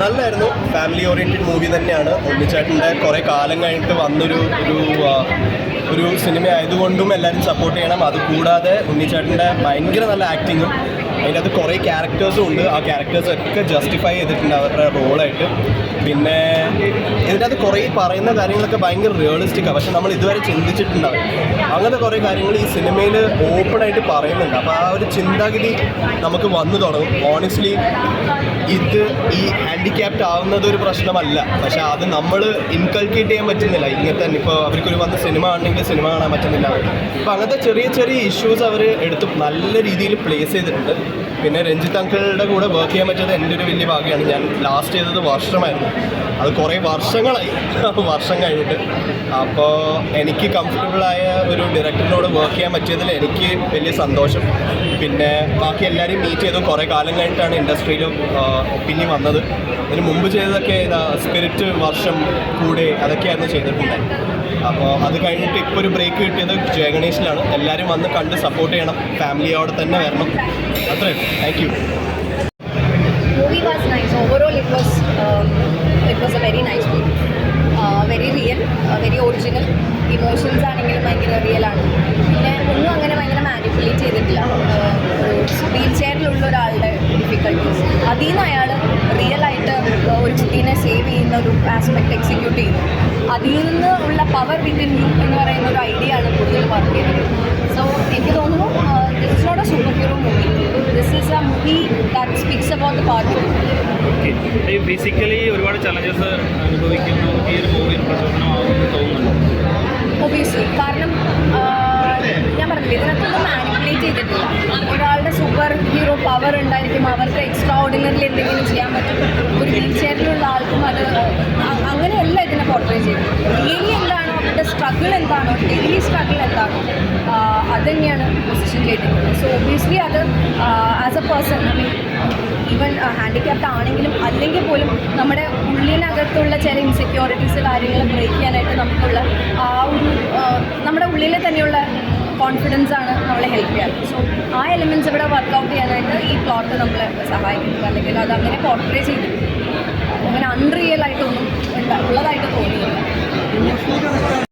നല്ലായിരുന്നു. Family oriented movie തന്നെയാണ്. ഉണ്ണിച്ചേട്ടന്റെ കുറേ കാലം കഴിഞ്ഞിട്ട് വന്നൊരു ഒരു ഒരു സിനിമ ആയതുകൊണ്ടും എല്ലാവരും സപ്പോർട്ട് ചെയ്യണം. അതുകൂടാതെ ഉണ്ണിച്ചേട്ടന്റെ ഭയങ്കര നല്ല ആക്ടിങ്ങും അതിനകത്ത് കുറേ ക്യാരക്ടേഴ്സും ഉണ്ട്. ആ ക്യാരക്ടേഴ്സ് ഒക്കെ ജസ്റ്റിഫൈ ചെയ്തിട്ടുണ്ട് അവരുടെ റോളായിട്ട് പിന്നെ ഇതിനകത്ത് കുറേ പറയുന്ന കാര്യങ്ങളൊക്കെ ഭയങ്കര റിയലിസ്റ്റിക്കാണ് പക്ഷെ നമ്മൾ ഇതുവരെ ചിന്തിച്ചിട്ടുണ്ടാവും അങ്ങനത്തെ കുറേ കാര്യങ്ങൾ ഈ സിനിമയിൽ ഓപ്പണായിട്ട് പറയുന്നുണ്ട്. അപ്പോൾ ആ ഒരു ചിന്താഗതി നമുക്ക് വന്നു തുടങ്ങും. ഓണസ്റ്റ്ലി ഇത് ഈ ഹാൻഡിക്യാപ്റ്റ് ആവുന്നത് ഒരു പ്രശ്നമല്ല. പക്ഷെ അത് നമ്മൾ ഇൻകൾക്കേറ്റ് ചെയ്യാൻ പറ്റുന്നില്ല. ഇങ്ങനത്തെ തന്നെ ഇപ്പോൾ അവർക്കൊരു വന്ന് സിനിമ ആണെങ്കിൽ സിനിമ കാണാൻ പറ്റുന്നില്ല. അപ്പോൾ അങ്ങനത്തെ ചെറിയ ചെറിയ ഇഷ്യൂസ് അവർ എടുത്ത് നല്ല രീതിയിൽ പ്ലേസ് ചെയ്തിട്ടുണ്ട്. പിന്നെ രഞ്ജിത്ത് അങ്കിളുടെ കൂടെ വർക്ക് ചെയ്യാൻ പറ്റിയത് എന്റെ ഒരു വലിയ ഭാഗ്യമാണ്. ഞാൻ ലാസ്റ്റ് ചെയ്തത് വർഷമായിരുന്നു. അത് കുറേ വർഷങ്ങളായി. വർഷം കഴിഞ്ഞിട്ട്. അപ്പോൾ എനിക്ക് കംഫർട്ടബിളായ ഒരു ഡയറക്ടറിനോട് വർക്ക് ചെയ്യാൻ പറ്റിയതിൽ എനിക്ക് വലിയ സന്തോഷം. പിന്നെ ബാക്കി എല്ലാവരെയും മീറ്റ് ചെയ്തു. കുറേ കാലം കഴിഞ്ഞിട്ടാണ് ഇൻഡസ്ട്രിയിലും പിന്നെ വന്നത്. ഇതിന് മുമ്പ് ചെയ്തതൊക്കെ സ്പിരിറ്റ് വർഷം കൂടെ അതൊക്കെയായിരുന്നു ചെയ്തിട്ടുണ്ടായി അപ്പോൾ അത് കഴിഞ്ഞിട്ട് ഇപ്പോൾ ഒരു ബ്രേക്ക് കിട്ടിയത് ജയഗണേഷിലാണ് എല്ലാവരും വന്ന് കണ്ട് സപ്പോർട്ട് ചെയ്യണം. ഫാമിലിയോടെ തന്നെ വരണം. അത്രേ thank you movie was nice. Overall, it was it was a very nice movie very real very uh, original. Emotions ആണെങ്കിലും ഭയങ്കര റിയൽ ആണ്. പിന്നെ ഒന്നും അങ്ങനെ ഭയങ്കര മാനിപ്പുലേറ്റ് ചെയ്തിട്ടില്ല. വീൽ ചെയറിലുള്ള ഒരാളുടെ ഡിഫിക്കൽട്ടീസ് അതിൽ നിന്ന് അയാൾ റിയൽ ആയിട്ട് ഒരു കുട്ടീനെ സേവ് ചെയ്യുന്ന ഒരു ആസ്പെക്ട് എക്സിക്യൂട്ട് ചെയ്യുന്നു അതിൽ നിന്ന് ഉള്ള പവർ വിത്തിൻ യു എന്ന് പറയുന്ന ഒരു ഐഡിയ ആണ് കൂടുതൽ വർക്ക് ചെയ്യുന്നത് സോ എനിക്ക് തോന്നുന്നു this is not a super hero movie this is a movie that speaks about the part okay basically ഒരുപാട് ചലഞ്ചസ് അനുഭവിക്കുന്ന. ഈ ഒരു മൂവി പ്രചോദനമാകുമെന്ന് തോന്നുന്നുണ്ട്? ഒബിയസ്ലി പവർ ഉണ്ടായിരിക്കും. അവർക്ക് എക്സ്ട്രാ ഓർഡിനറിൽ എന്തെങ്കിലും ചെയ്യാൻ പറ്റും. ഒരു വീൽ ചെയറിലുള്ള ആൾക്കും അത് അങ്ങനെയല്ല ഇതിനെ പോർട്രേ ചെയ്തത് ഡെയിലി എന്താണോ അവരുടെ സ്ട്രഗിൾ എന്താണോ ഡെയിലി സ്ട്രഗിൾ എന്താണോ അത് തന്നെയാണ് പൊസിഷൻ ചെയ്തിരിക്കുന്നത്. സോ ഒബിയസ്ലി അത് as a person I mean even handicapped ആണെങ്കിലും അല്ലെങ്കിൽ പോലും നമ്മുടെ ഉള്ളിനകത്തുള്ള ചില ഇൻസെക്യൂരിറ്റീസ് കാര്യങ്ങൾ ബ്രേക്ക് ചെയ്യാനായിട്ട് നമുക്കുള്ള ആ ഒരു നമ്മുടെ ഉള്ളിലെ തന്നെയുള്ള കോൺഫിഡൻസ് ആണ് നമ്മളെ ഹെൽപ്പ് ചെയ്യാറ്. സോ ആ എലിമെന്റ്സ് ഇവിടെ വർക്ക്ഔട്ട് ചെയ്യാനായിട്ട് ഈ പ്ലോട്ട് നമ്മളെ സഹായിക്കുന്നത് അല്ലെങ്കിൽ അത് അങ്ങനെ പോർട്രേ ചെയ്തിട്ടുണ്ട്. അങ്ങനെ അൺറിയൽ ആയിട്ടൊന്നും ഉള്ളതായിട്ട് തോന്നിയില്ല.